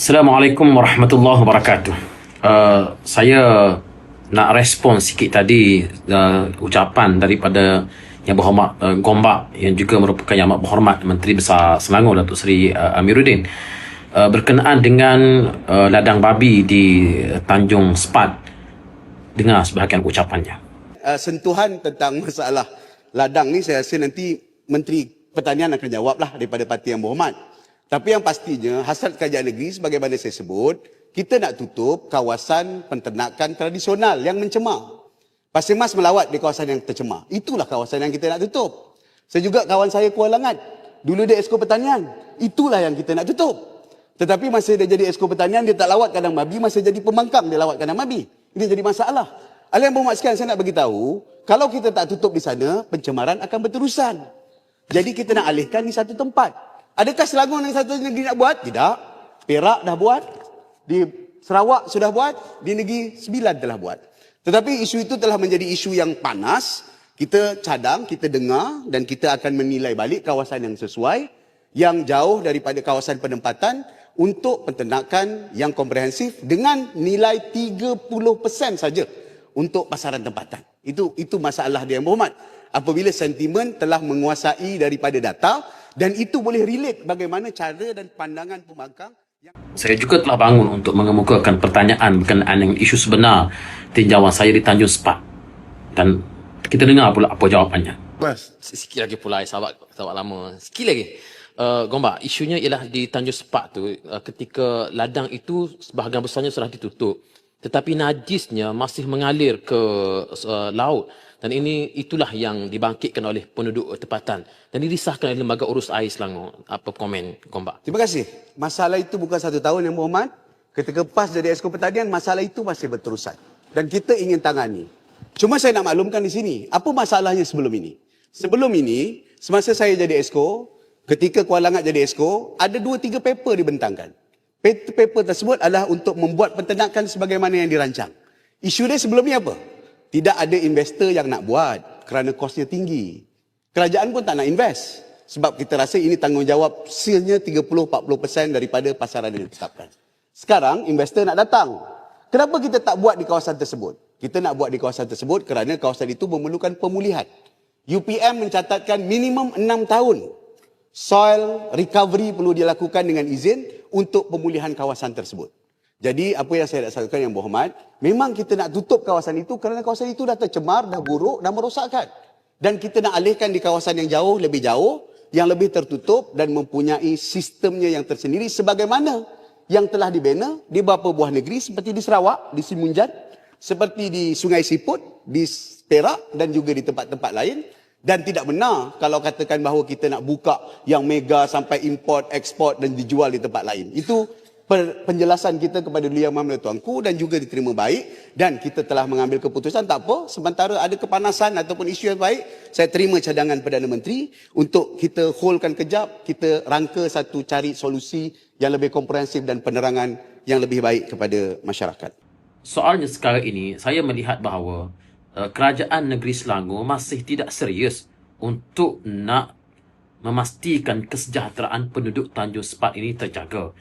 Assalamualaikum warahmatullahi wabarakatuh. Uh, saya nak respon sikit tadi uh, ucapan daripada Yang Berhormat uh, Gombak yang juga merupakan Yang Berhormat Menteri Besar Selangor Datuk Seri uh, Amiruddin uh, berkenaan dengan uh, ladang babi di Tanjung Sepat. Dengar sebahagian ucapannya. uh, sentuhan tentang masalah ladang ni saya rasa nanti Menteri Pertanian akan jawablah daripada parti yang berhormat. Tapi yang pastinya hasrat kerajaan negeri sebagaimana saya sebut, kita nak tutup kawasan penternakan tradisional yang mencemar. Pasir Mas melawat di kawasan yang tercemar. Itulah kawasan yang kita nak tutup. Saya juga kawan saya Kuala Langat. Dulu dia esko pertanian. Itulah yang kita nak tutup. Tetapi masa dia jadi esko pertanian, dia tak lawat kandang babi. Masa jadi pembangkang, dia lawat kandang babi. Ini jadi masalah. Alah yang berhormat sekalian, saya nak beritahu, kalau kita tak tutup di sana, pencemaran akan berterusan. Jadi kita nak alihkan di satu tempat. Adakah Selangor yang satu negeri nak buat? Tidak. Perak dah buat. Di Sarawak sudah buat. Di Negeri Sembilan telah buat. Tetapi isu itu telah menjadi isu yang panas. Kita cadang, kita dengar dan kita akan menilai balik kawasan yang sesuai. Yang jauh daripada kawasan penempatan untuk penternakan yang komprehensif dengan nilai 30% saja untuk pasaran tempatan. Itu itu masalah dia yang berhormat. Apabila sentimen telah menguasai daripada data dan itu boleh relate bagaimana cara dan pandangan pembangkang yang Saya juga telah bangun untuk mengemukakan pertanyaan berkenaan dengan isu sebenar tinjauan saya di Tanjung Sepat. Dan kita dengar pula apa jawapannya. Mas, sikit lagi pula sahabat sahabat lama. Sikit lagi. Uh, Gombak, isunya ialah di Tanjung Sepak tu uh, ketika ladang itu sebahagian besarnya sudah ditutup. Tetapi najisnya masih mengalir ke uh, laut dan ini itulah yang dibangkitkan oleh penduduk tempatan dan dirisahkan oleh lembaga urus air Selangor. Apa komen Gombak? Terima kasih. Masalah itu bukan satu tahun yang berhormat. Ketika PAS jadi esko pertanian, masalah itu masih berterusan. Dan kita ingin tangani. Cuma saya nak maklumkan di sini, apa masalahnya sebelum ini? Sebelum ini, semasa saya jadi esko, ketika Kuala Langat jadi esko, ada dua tiga paper dibentangkan. Paper tersebut adalah untuk membuat penternakan sebagaimana yang dirancang. Isu dia sebelum ni apa? Tidak ada investor yang nak buat kerana kosnya tinggi. Kerajaan pun tak nak invest. Sebab kita rasa ini tanggungjawab silnya 30-40% daripada pasaran yang ditetapkan. Sekarang investor nak datang. Kenapa kita tak buat di kawasan tersebut? Kita nak buat di kawasan tersebut kerana kawasan itu memerlukan pemulihan. UPM mencatatkan minimum 6 tahun soil recovery perlu dilakukan dengan izin untuk pemulihan kawasan tersebut. Jadi apa yang saya nak sampaikan yang berhormat, memang kita nak tutup kawasan itu kerana kawasan itu dah tercemar, dah buruk, dah merosakkan. Dan kita nak alihkan di kawasan yang jauh, lebih jauh, yang lebih tertutup dan mempunyai sistemnya yang tersendiri sebagaimana yang telah dibina di beberapa buah negeri seperti di Sarawak, di Simunjan, seperti di Sungai Siput, di Perak dan juga di tempat-tempat lain. Dan tidak benar kalau katakan bahawa kita nak buka yang mega sampai import, ekspor dan dijual di tempat lain. Itu penjelasan kita kepada Duli Yang Maha Tuanku dan juga diterima baik dan kita telah mengambil keputusan tak apa sementara ada kepanasan ataupun isu yang baik saya terima cadangan Perdana Menteri untuk kita holdkan kejap kita rangka satu cari solusi yang lebih komprehensif dan penerangan yang lebih baik kepada masyarakat. Soalnya sekarang ini saya melihat bahawa kerajaan negeri Selangor masih tidak serius untuk nak memastikan kesejahteraan penduduk Tanjung Sepat ini terjaga.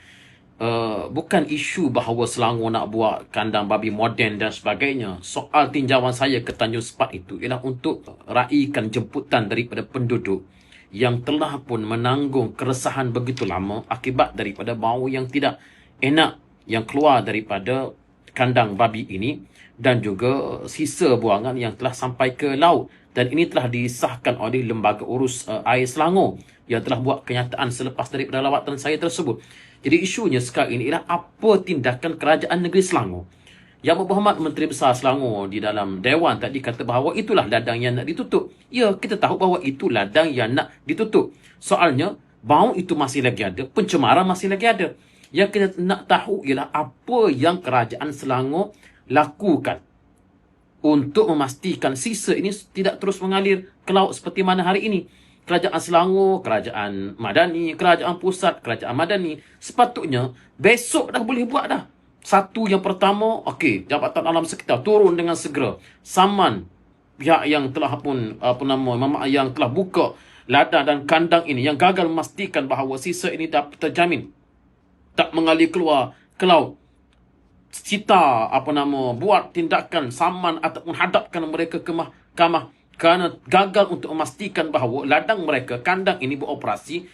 Uh, bukan isu bahawa Selangor nak buat kandang babi moden dan sebagainya. Soal tinjauan saya ke Tanjung Sepat itu ialah untuk raikan jemputan daripada penduduk yang telah pun menanggung keresahan begitu lama akibat daripada bau yang tidak enak yang keluar daripada kandang babi ini dan juga sisa buangan yang telah sampai ke laut dan ini telah disahkan oleh lembaga urus uh, air Selangor yang telah buat kenyataan selepas daripada lawatan saya tersebut. Jadi isunya sekarang ini ialah apa tindakan kerajaan negeri Selangor. Yang berhormat Menteri Besar Selangor di dalam Dewan tadi kata bahawa itulah ladang yang nak ditutup. Ya, kita tahu bahawa itu ladang yang nak ditutup. Soalnya, bau itu masih lagi ada, pencemaran masih lagi ada. Yang kita nak tahu ialah apa yang kerajaan Selangor lakukan untuk memastikan sisa ini tidak terus mengalir ke laut seperti mana hari ini. Kerajaan Selangor, Kerajaan Madani, Kerajaan Pusat, Kerajaan Madani sepatutnya besok dah boleh buat dah. Satu yang pertama, okey, Jabatan Alam Sekitar turun dengan segera. Saman pihak yang telah pun apa nama yang telah buka ladang dan kandang ini yang gagal memastikan bahawa sisa ini dapat terjamin tak mengalir keluar ke laut cita apa nama buat tindakan saman ataupun hadapkan mereka ke mahkamah kerana gagal untuk memastikan bahawa ladang mereka kandang ini beroperasi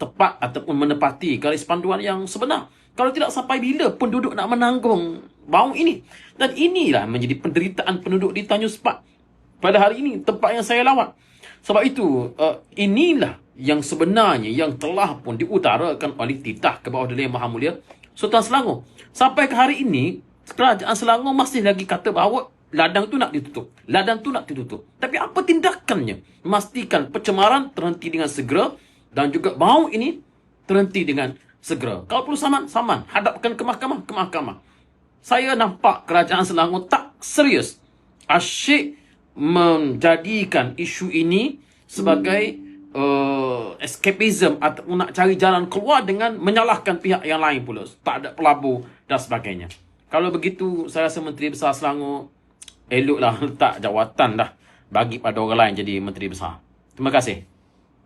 tepat ataupun menepati garis panduan yang sebenar. Kalau tidak sampai bila penduduk nak menanggung bau ini. Dan inilah menjadi penderitaan penduduk di Tanjung Sepat pada hari ini tempat yang saya lawat. Sebab itu uh, inilah yang sebenarnya yang telah pun diutarakan oleh titah ke bawah Dali Maha Mulia Sultan Selangor. Sampai ke hari ini kerajaan Selangor masih lagi kata bahawa ladang tu nak ditutup. Ladang tu nak ditutup. Tapi apa tindakannya? Memastikan pencemaran terhenti dengan segera dan juga bau ini terhenti dengan segera. Kalau perlu saman, saman. Hadapkan ke mahkamah, ke mahkamah. Saya nampak kerajaan Selangor tak serius. Asyik menjadikan isu ini sebagai uh, escapism atau nak cari jalan keluar dengan menyalahkan pihak yang lain pula. Tak ada pelabur dan sebagainya. Kalau begitu, saya rasa Menteri Besar Selangor eloklah letak jawatan dah bagi pada orang lain jadi Menteri Besar. Terima kasih.